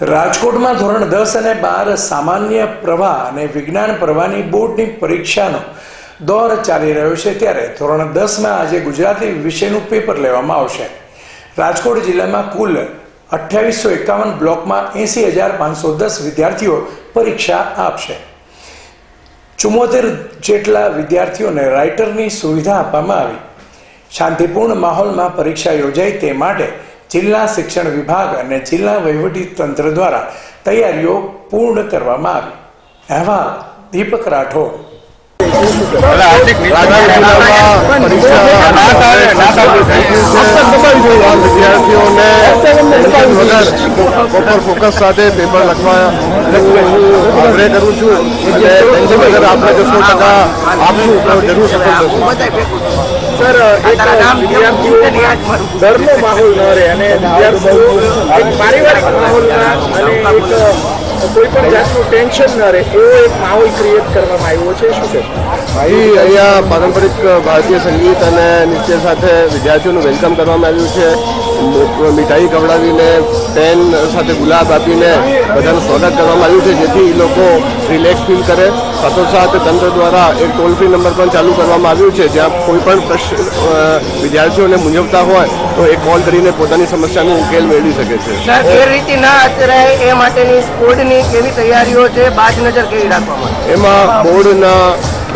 રાજકોટમાં ધોરણ દસ અને બાર સામાન્ય પ્રવાહ અને વિજ્ઞાન પ્રવાહની બોર્ડની પરીક્ષાનો દોર ચાલી રહ્યો છે ત્યારે ધોરણ દસમાં આજે ગુજરાતી વિષયનું પેપર લેવામાં આવશે. રાજકોટ જિલ્લામાં કુલ અઠ્યાવીસો એકાવન બ્લોકમાં એંસી હજાર પાંચસો દસ વિદ્યાર્થીઓ પરીક્ષા આપશે. ચુમ્મોતેર જેટલા વિદ્યાર્થીઓને રાઇટરની સુવિધા આપવામાં આવી. શાંતિપૂર્ણ માહોલમાં પરીક્ષા યોજાય તે માટે જિલ્લા શિક્ષણ વિભાગ અને જિલ્લા તંત્ર દ્વારા તૈયારીઓ પૂર્ણ કરવામાં આવી. અહેવાલ, દીપક રાઠોડ. વિદ્યાર્થીઓને ફોકસ સાથે પેપર લખવા આગ્રહ આપશું જરૂર સફળ થશું સર એક વિદ્યાર્થીઓ ડરનો માહોલ ન રહે અને વિદ્યાર્થીઓ એક પારિવારિક માહોલના અને એક કોઈ પણ જાતનું ટેન્શન ન રહે એવો એક માહોલ ક્રિએટ કરવામાં આવ્યો છે. શું છે? ભાઈ અહીંયા પારંપરિક ભારતીય સંગીત અને નૃત્ય સાથે વિદ્યાર્થીઓનું વેલકમ કરવામાં આવ્યું છે. મીઠાઈ ખવડાવીને પેન સાથે ગુલાબ આપીને બધાનું સ્વાગત કરવામાં આવ્યું છે જેથી એ લોકો રિલેક્સ ફીલ કરે. સાથોસાથ તંત્ર દ્વારા એક ટોલ ફ્રી નંબર પણ ચાલુ કરવામાં આવ્યું છે જ્યાં કોઈ પણ પ્રશ્ન વિદ્યાર્થીઓને મૂંઝવતા હોય તો એ કોલ કરીને પોતાની સમસ્યાનો ઉકેલ મેળવી શકે છે. સર રીતે ના અત્યારે એ માટેની સ્પોર્ટની કેવી તૈયારીઓ છે બાજ નજર કેવી રાખવામાં એમાં બોર્ડના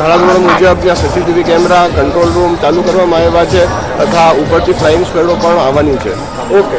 ધારાધોરણ મુજબ ત્યાં સીસીટીવી કેમેરા કંટ્રોલ રૂમ ચાલુ કરવામાં આવ્યા છે તથા ઉપરથી ફ્લાઇંગ સ્ક્વેડો પણ આવવાની છે. ઓકે